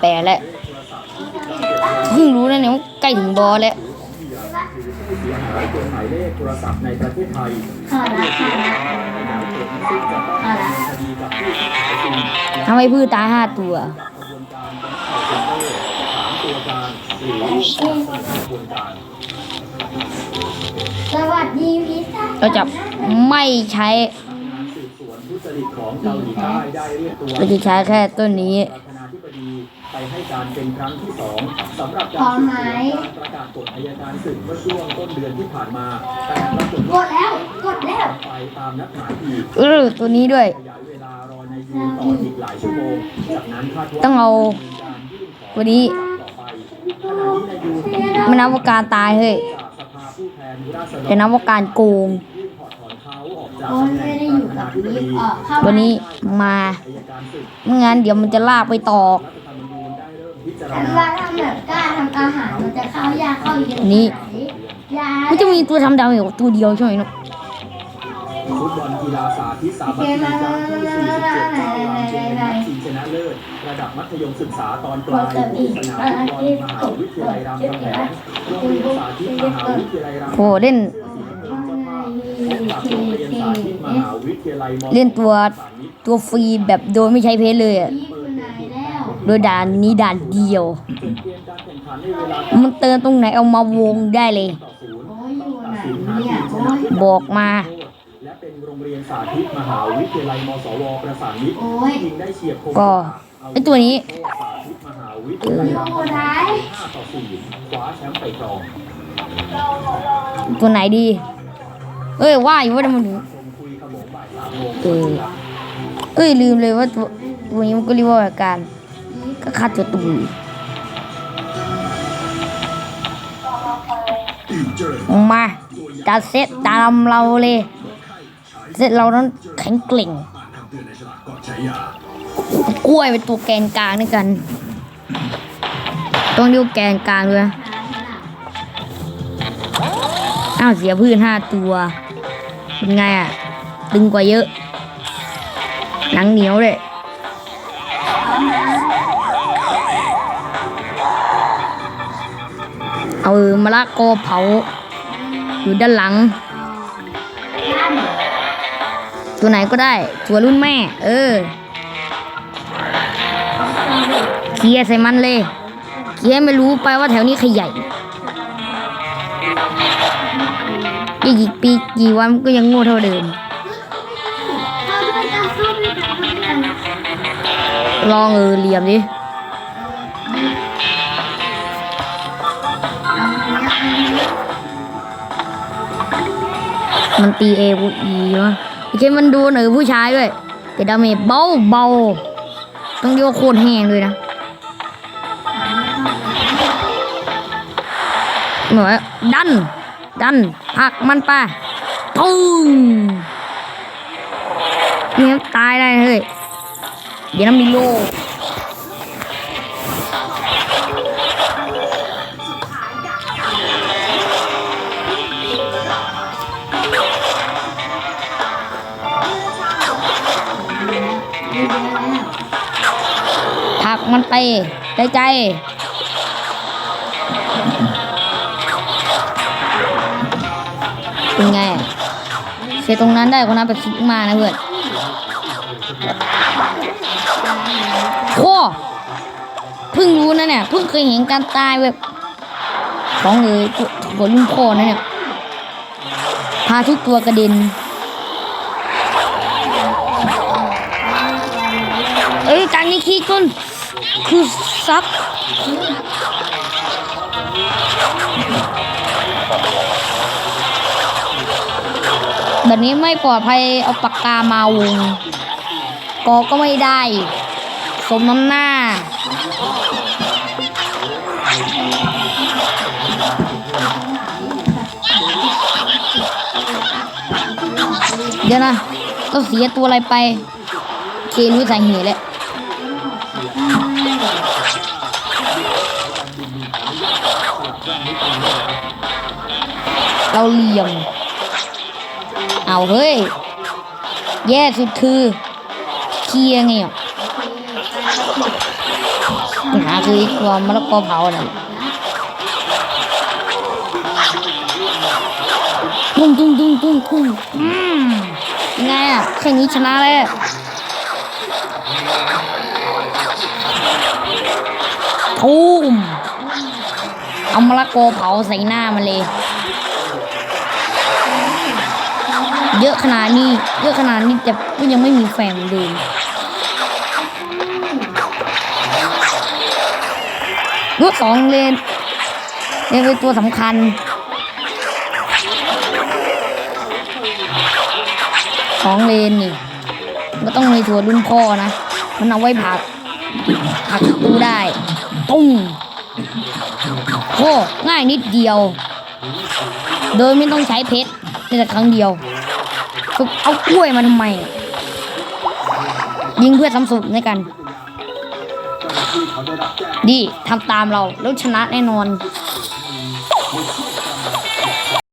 แปลแล้วเพิ่งรู้นะเนี่ยว่าใกล้ถึงบอสแล้วเสียหายจนหมายเลขโทรศัพท์ในประเทศไทยเข้าละเข้าละซึ่งจะต้องดำเนินคดีกับผู้ที่ขายจริงและทำให้พืชตายห้าตัวกระบวนการของข่าวเซ็นเตอร์ถามตัวการหรือผู้สนับสนุนกระบวนการสวัสดีพิซซ่าเราจะไม่ใช้สืบสวนทุจริตของเกาหลีใต้ได้เรียกตัวเราจะใช้แค่ต้นนี้ ป ไปให้การเป็นครั้งที่สองสำหรับการสืบสวนการประกาศกฎอัยการศึกเมื่อช่วงต้นเดือนที่ผ่านมา แต่ปรากฏกว่าดแล้วกดแล้วไปตามนัดหมายอีกเออตัวนี้ด้วย ขยายเวลารอในยูต่ออีกหลายชั่วโมงจากนั้นคาดว่าต้องเอาตัวนี้ต่อไปขณะนี้ในยูต้องไม่นับว่าการตายเฮ้ยจากสภาผู้แทนราษฎรแต่นับว่าการโกง ยื่นถอดถอนเขาออกจากโอ้ยตำแหไม่น่งได้ปอยู่ระธากับนาธิบลิฟดีต์ออกเข้าตัวนี้มาอัยการศึก ไม่งั้นเดี๋ยวมันจะลากไปตอกรัฐธ ฉันณาว่าถ้าแบบกล้าทำอาหารมันจะเข้ายากเข้าเย็นนี่ ยามันจะมีตัวทำดาวอยู่ตัวเดียวใช่ไหมเนาะฟุตบอลกีฬาสาธิตสามัคคีครั้งที่47เจ้าลำเจนนัดชิงชนะเลิศระดับมัธยมศึกษาตอนปลายที่สนามฟุตบอลมหาวิทยาลัยรามคำแหงโรงเรียนสาธิตมหาวิทยาลัยรามโหเล่น เล่นตัวตัวฟรีแบบโดยไม่ใช้เพชรเลยอะพี่คุณนายแล้ว โดยด่านนี้ด่านเดียว มันเติมตรงไหนเอามาวงได้เลยโอ้ยอยู่ไหนเนี่ยโอ้ยบอกมา และเป็นโรงเรียนสาธิตมหาวิทยาลัยมสวประสานมิตรโอ้ยยิงได้เฉียบคมก็ไอตัวนี้สาธิตมหาวิทยาลัยรามคำแหง5ต่อ4คว้าแชมป์ไปครองตัวไหนดี เอ้ยว่าอยู่ว่ามันถึงชมคุยขโมงบ่ายสามโมงเออเอ้ยลืมเลยว่าตัวตัวนี้มันก็เรียกว่าอาการ ก็คาดตัวตุ่มมาจัดเซตตามเราเลย เซตเรานั้นแข็งเกร่งกล้วยเป็นตัวแกนกลางด้วยกัน ต้องเรียกว่าแกนกลางด้วยอ้าวเสียพืชห้าตัว เป็นไงอะ ตึงกว่าเยอะ หนังเหนียวเลย เอามะละกอเผา อยู่ด้านหลัง ตัวไหนก็ได้ ตัวรุ่นแม่ เออเคลียร์ใส่มันเลยเคลียร์ไม่รู้ไปว่าแถวนี้ใครใหญ่อีกกี่ปีกี่วันก็ยังโง่เท่าเดิม ลองเออเหลี่ยมดิ มันตีเอกูอีวะโอเคมันดูหน่อยผู้ชายด้วยแต่ดาเมจเบาเบาต้องเรียกว่าโคตรแห้งเลยนะเหมือนว่าดัน ดันหักมันไปปุ้งนี่มันตายได้เฮ้ยเดี๋ยวน้ำมีโล ผลักมันไปใจใจ เป็นไง เสียตรงนั้นได้คนนั้นไปคิกมานะเพื่อนโอ้เพิ่งรู้นะเนี่ยเพิ่งเคยเห็นการตายแบบของเออตัวตัวรุ่นพ่อนะเนี่ยพาทุกตัวกระเด็นเอ้ยการนี้ขี้จน คือซับแบบนี้ไม่ปลอดภัยเอาปากกามาวงกอก็ไม่ได้ สมน้ำหน้า เดี๋ยวนะต้องเสียตัวอะไรไป เครู้สาเหตุแล้ว เราเหลี่ยม เอาเฮ้ย แย่สุดคือเคลียร์ไงอะหาคือไอ้ตัวมะละกอเผาน่ะตุ้งตุ้งตุ้งตุ้งตุ้งอืมยังไงอะแค่นี้ชนะแล้วทูม เอามะละกเผาใส่หน้ามันเลย เยอะขนาดนี้ เยอะขนาดนี้แต่ก็ยังไม่มีแฟนเลยรถสองเลนเลนเป็นตัวสำคัญสองเลนนี่ก็ต้องมีถั่วรุ่นพ่อนะ มันเอาไว้ผักผักตูได้ ตุ้ง โคง่ายนิดเดียว โดยไม่ต้องใช้เพชรในแต่ครั้งเดียวเอากล้วยมาทำไม ยิงเพื่อทำสุดในกัน ดีทำตามเราแล้วชนะแน่นอน